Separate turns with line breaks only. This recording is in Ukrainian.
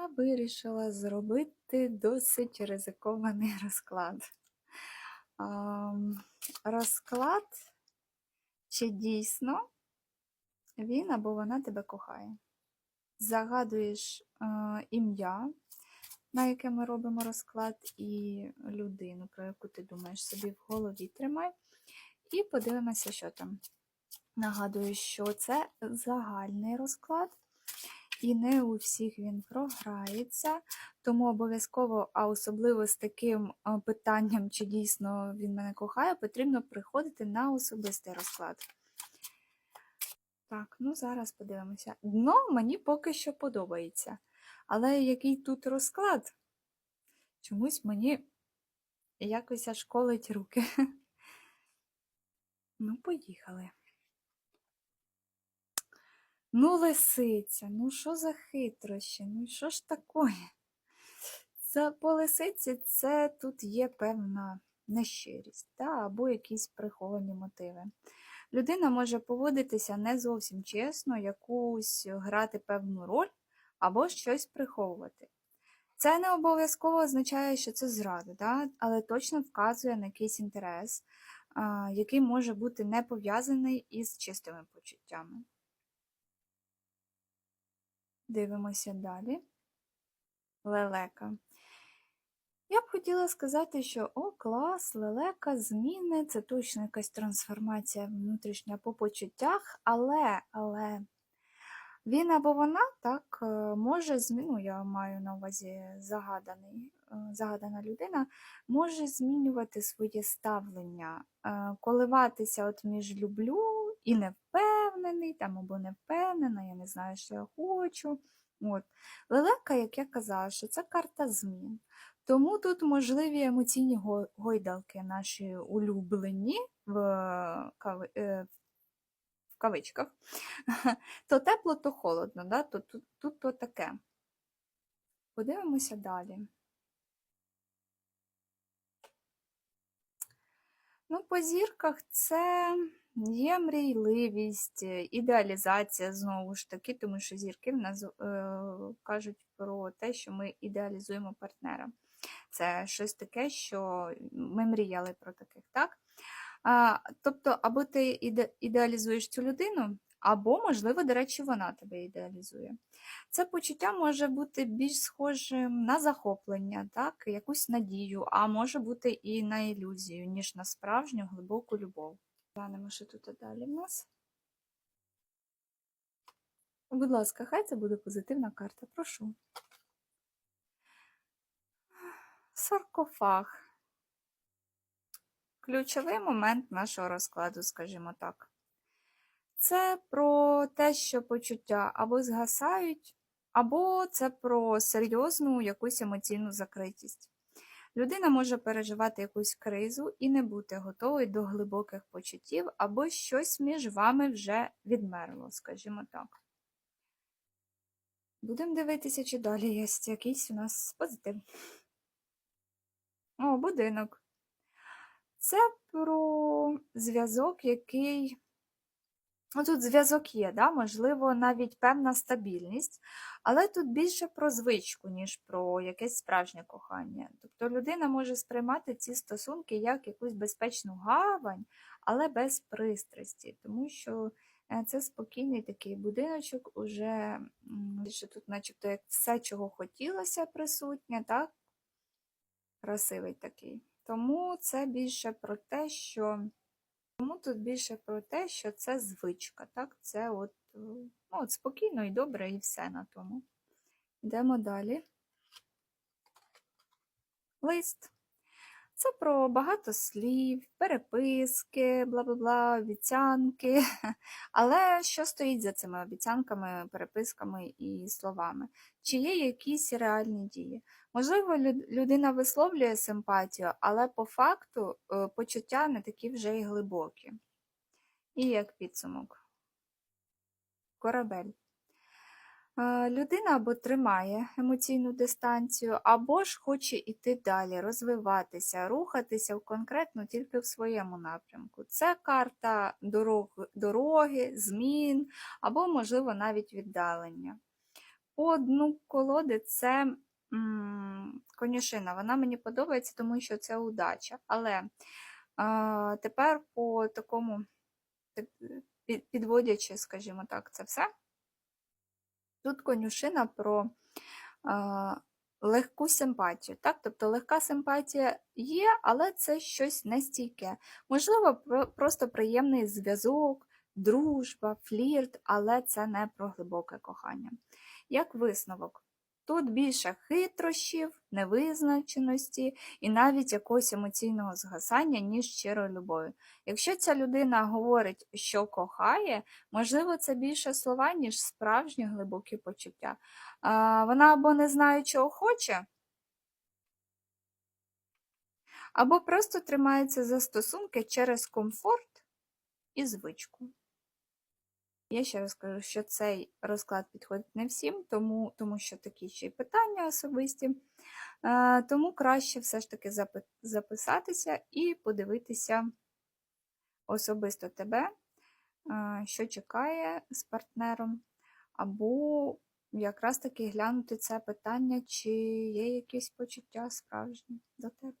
Я вирішила зробити досить ризикований розклад. Розклад, чи дійсно він або вона тебе кохає. Загадуєш е, ім'я, на яке ми робимо розклад, і людину, про яку ти думаєш собі в голові тримай. І подивимося, що там. Нагадую, що це загальний розклад, і не у всіх він програється. Тому обов'язково, а особливо з таким питанням, чи дійсно він мене кохає, потрібно приходити на особистий розклад. Так, ну зараз подивимося. Дно мені поки що подобається. Але який тут розклад? Чомусь мені якось аж колить руки. Ну, поїхали. Ну, лисиця, ну що за хитрощі? Ну що ж таке? Це по лисиці це тут є певна нещирість, та, або якісь приховані мотиви. Людина може поводитися не зовсім чесно, якусь грати певну роль, або щось приховувати. Це не обов'язково означає, що це зрада, да? але точно вказує на якийсь інтерес, а, який може бути не пов'язаний із чистими почуттями. Дивимося далі. Лелека. Я б хотіла сказати, що о, клас, лелека, зміни, це точно якась трансформація внутрішня по почуттях, але, але він або вона так е, може зміну, я маю на увазі загаданий, е, загадана людина, може змінювати своє ставлення, е, коливатися от між люблю і не впевнений, там або не впевнена, я не знаю, що я хочу. От. Лелека, як я казала, що це карта змін. Тому тут можливі емоційні гойдалки наші улюблені в, кави- е, в кавичках. То тепло, то холодно, да? то, тут, тут то таке. Подивимося далі. Ну, по зірках це є мрійливість, е, ідеалізація знову ж таки, тому що зірки в нас е, кажуть про те, що ми ідеалізуємо партнера. Це щось таке, що ми мріяли про таких, так? А, тобто, або ти іде- ідеалізуєш цю людину, або, можливо, до речі, вона тебе ідеалізує. Це почуття може бути більш схожим на захоплення, так, якусь надію, а може бути і на ілюзію, ніж на справжню глибоку любов. Глянемо, що тут далі в нас. Будь ласка, хай це буде позитивна карта, прошу. Саркофаг. Ключовий момент нашого розкладу, скажімо так. Це про те, що почуття або згасають, або це про серйозну якусь емоційну закритість. Людина може переживати якусь кризу і не бути готовою до глибоких почуттів, або щось між вами вже відмерло, скажімо так. Будемо дивитися, чи далі є якийсь у нас позитив. О, будинок. Це про зв'язок, який. Ну, тут зв'язок є, да? можливо, навіть певна стабільність, але тут більше про звичку, ніж про якесь справжнє кохання. Тобто людина може сприймати ці стосунки як якусь безпечну гавань, але без пристрасті, тому що е, це спокійний такий будиночок, уже більше тут, начебто, як все, чого хотілося, присутнє, так? красивий такий. Тому це більше про те, що тому тут більше про те, що це звичка, так? Це от, е, ну, от спокійно і добре, і все на тому. Йдемо далі. Лист. Це про багато слів, переписки, бла бла бла, обіцянки. Але що стоїть за цими обіцянками, переписками і словами? Чи є якісь реальні дії? Можливо, людина висловлює симпатію, але по факту е, почуття не такі вже й глибокі. І як підсумок. Корабель. Е, Людина або тримає емоційну дистанцію, або ж хоче йти далі, розвиватися, рухатися в конкретно тільки в своєму напрямку. Це карта дорог, дороги, змін, або, можливо, навіть віддалення. по дну колоди це конюшина. Вона мені подобається, тому що це удача. Але а, тепер по такому, підводячи, скажімо так, це все. Тут конюшина про а, легку симпатію. Так? Тобто легка симпатія є, але це щось нестійке. Можливо, просто приємний зв'язок, дружба, флірт, але це не про глибоке кохання. Як висновок, тут більше хитрощів, невизначеності і навіть якогось емоційного згасання, ніж щирої любові. Якщо ця людина говорить, що кохає, можливо, це більше слова, ніж справжні глибокі почуття. А, Вона або не знає, чого хоче, або просто тримається за стосунки через комфорт і звичку. Я ще раз кажу, що цей розклад підходить не всім, тому, тому що такі ще й питання особисті. Е, Тому краще все ж таки запи- записатися і подивитися особисто тебе, е, що чекає з партнером, або якраз таки глянути це питання, чи є якісь почуття справжні до тебе.